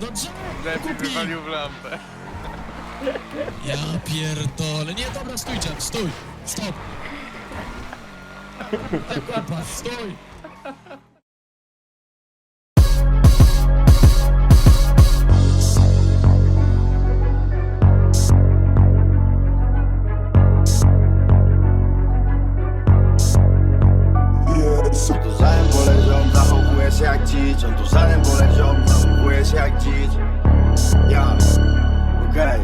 No co? Lepiej Kupi! wywalił w lampę. Ja pierdolę. Nie, dobra, stój. Stop. Stój. On tu zajem pole ziom, zachowuje się jak dzicz On tu zajem jak dzicz Ja, okej.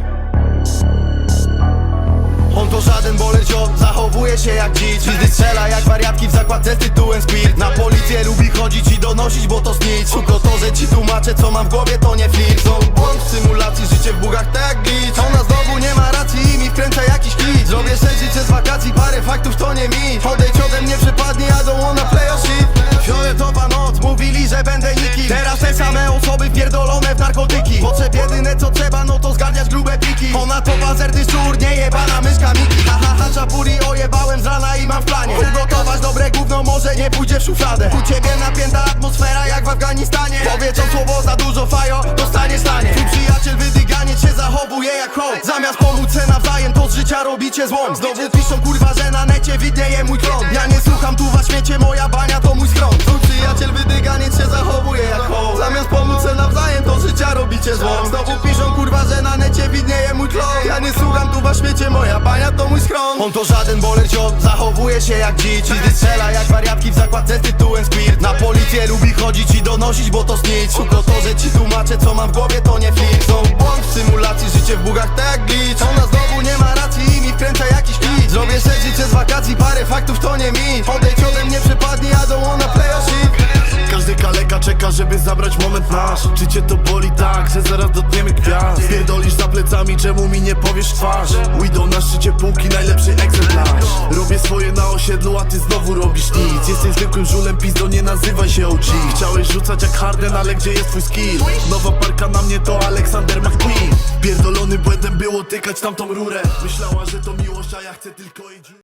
On to żaden boler ziom, zachowuje się jak dzicz Gdy strzela jak wariatki w zakładce z tytułem Spirit. Na policję lubi chodzić i donosić, bo to snitch. Tylko to, że ci tłumaczę co mam w głowie to nie flirt Znowu błąd w symulacji, życie w bugach tak glitch. Ona znowu nie ma racji i mi wkręca jakiś kit Zrobię sześć życie z wakacji, parę faktów to nie mi. Odejdź ode mnie, przepadnie, don't wanna play shit te same osoby wpierdolone w narkotyki. Potrzeb jedyne co trzeba, no to zgarniać grube pliki Ona to pazerny szczur, nie jebana myszka Miki. Ha ha ha, czapuri ojebałem z rana i mam w planie. Ugotować dobre gówno, może nie pójdzie w szufladę. U ciebie napięta atmosfera jak w Afganistanie. Powiedzą słowo za dużo fajo, dostanie stanie Twój przyjaciel wydyganie się zachowuje jak hołd. Zamiast pomóc se nawzajem, to z życia robicie złom. Znowu piszą kurwa, że na necie widnieje mój klon. Ja nie słucham tu Znowu piszą kurwa, że na necie widnieje mój klon Ja nie słucham tu was śmiecie, moja bania to mój schron On to żaden boler ziom, zachowuje się jak dzicz Gdy strzela jak wariatki w zakładce z tytułem Spirit. Na policję lubi chodzić i donosić, bo to snitch. Tylko to, że ci tłumaczę co mam w głowie to nie flirt Są błąd w symulacji, życie w bugach tak jak glitch. Ona znowu nie ma racji i mi wkręca jakiś kit. Zrobię sześć życie z wakacji, parę faktów to nie mi. Odejdź ode mnie, przepadnie, I don't wanna play your shit. Każdy kaleka czeka, żeby zabrać moment nasz. Czy cię to boli że zaraz dotkniemy gwiazd. Pierdolisz za plecami, czemu mi nie powiesz twarz? Widow na szczycie półki, najlepszy egzemplarz. Robię swoje na osiedlu, a ty znowu robisz nic. Jesteś zwykłym żulem, pizdo, nie nazywaj się OG Chciałeś rzucać jak Harden, ale gdzie jest twój skill? Nowa parka na mnie to Aleksander McQueen. Pierdolony błędem było tykać tamtą rurę. Myślała, że to miłość, a ja chcę tylko dziurę